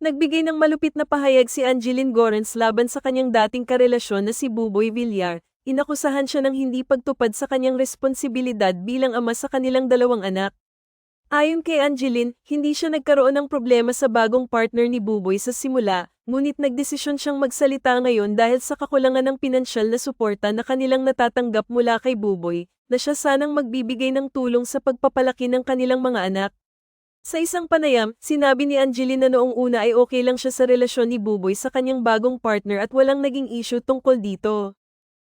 Nagbigay ng malupit na pahayag si Angeline Gorens laban sa kanyang dating karelasyon na si Buboy Villar, inakusahan siya ng hindi pagtupad sa kanyang responsibilidad bilang ama sa kanilang dalawang anak. Ayon kay Angeline, hindi siya nagkaroon ng problema sa bagong partner ni Buboy sa simula, ngunit nagdesisyon siyang magsalita ngayon dahil sa kakulangan ng pinansyal na suporta na kanilang natatanggap mula kay Buboy, na siya sanang magbibigay ng tulong sa pagpapalaki ng kanilang mga anak. Sa isang panayam, sinabi ni Angeline na noong una ay okay lang siya sa relasyon ni Buboy sa kanyang bagong partner at walang naging issue tungkol dito.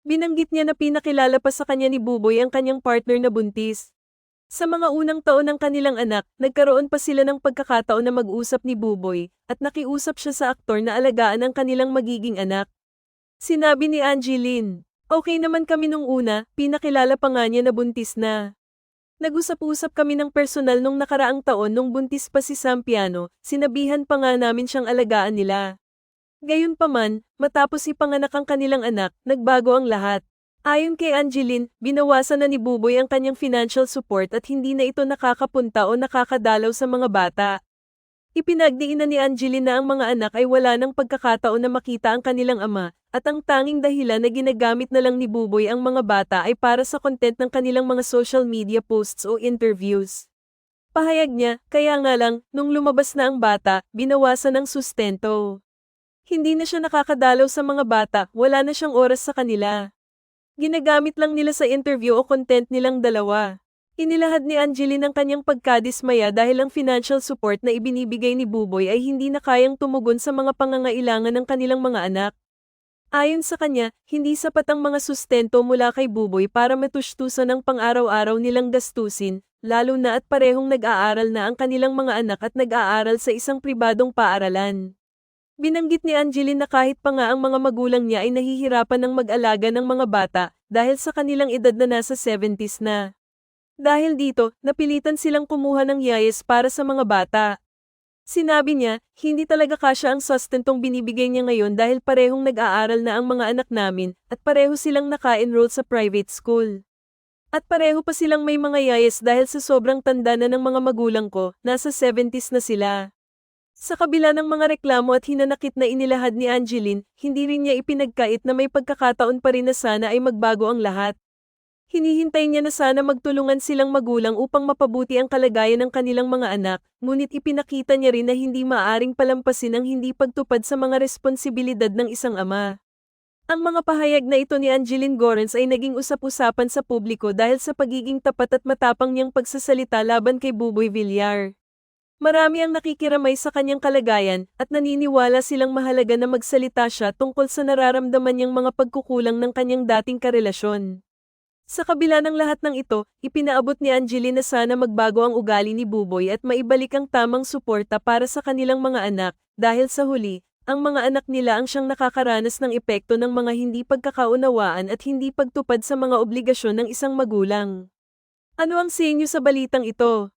Binanggit niya na pinakilala pa sa kanya ni Buboy ang kanyang partner na buntis. Sa mga unang taon ng kanilang anak, nagkaroon pa sila ng pagkakataon na mag-usap ni Buboy, at nakiusap siya sa aktor na alagaan ang kanilang magiging anak. Sinabi ni Angeline, okay naman kami nung una, pinakilala pa nga niya na buntis na. Nag-usap-usap kami ng personal nung nakaraang taon nung buntis pa si Sampiano, sinabihan pa nga namin siyang alagaan nila. Gayunpaman, matapos ipanganak ang kanilang anak, nagbago ang lahat. Ayon kay Angeline, binawasan na ni Buboy ang kanyang financial support at hindi na ito nakakapunta o nakakadalaw sa mga bata. Ipinagdiin na ni Angeline na ang mga anak ay wala ng pagkakataon na makita ang kanilang ama, at ang tanging dahilan na ginagamit na lang ni Buboy ang mga bata ay para sa content ng kanilang mga social media posts o interviews. Pahayag niya, kaya nga lang, nung lumabas na ang bata, binawasan ng sustento. Hindi na siya nakakadalaw sa mga bata, wala na siyang oras sa kanila. Ginagamit lang nila sa interview o content nilang dalawa. Inilahad ni Angeline ang kanyang pagkadismaya dahil ang financial support na ibinibigay ni Buboy ay hindi na kayang tumugon sa mga pangangailangan ng kanilang mga anak. Ayon sa kanya, hindi sapat ang mga sustento mula kay Buboy para matustusan ang pang-araw-araw nilang gastusin, lalo na at parehong nag-aaral na ang kanilang mga anak at nag-aaral sa isang pribadong paaralan. Binanggit ni Angeline na kahit pa nga ang mga magulang niya ay nahihirapan ng mag-alaga ng mga bata dahil sa kanilang edad na nasa 70s na. Dahil dito, napilitan silang kumuha ng yayes para sa mga bata. Sinabi niya, hindi talaga kasya ang sustentong binibigay niya ngayon dahil parehong nag-aaral na ang mga anak namin at pareho silang naka-enroll sa private school. At pareho pa silang may mga yayes dahil sa sobrang tanda na ng mga magulang ko, nasa 70s na sila. Sa kabila ng mga reklamo at hinanakit na inilahad ni Angeline, hindi rin niya ipinagkait na may pagkakataon pa rin na sana ay magbago ang lahat. Hinihintay niya na sana magtulungan silang magulang upang mapabuti ang kalagayan ng kanilang mga anak, ngunit ipinakita niya rin na hindi maaring palampasin ang hindi pagtupad sa mga responsibilidad ng isang ama. Ang mga pahayag na ito ni Angeline Gorens ay naging usap-usapan sa publiko dahil sa pagiging tapat at matapang niyang pagsasalita laban kay Buboy Villar. Marami ang nakikiramay sa kanyang kalagayan at naniniwala silang mahalaga na magsalita siya tungkol sa nararamdaman niyang mga pagkukulang ng kanyang dating karelasyon. Sa kabila ng lahat ng ito, ipinaabot ni Angeline na sana magbago ang ugali ni Buboy at maibalik ang tamang suporta para sa kanilang mga anak, dahil sa huli, ang mga anak nila ang siyang nakakaranas ng epekto ng mga hindi pagkakaunawaan at hindi pagtupad sa mga obligasyon ng isang magulang. Ano ang sa inyo sa balitang ito?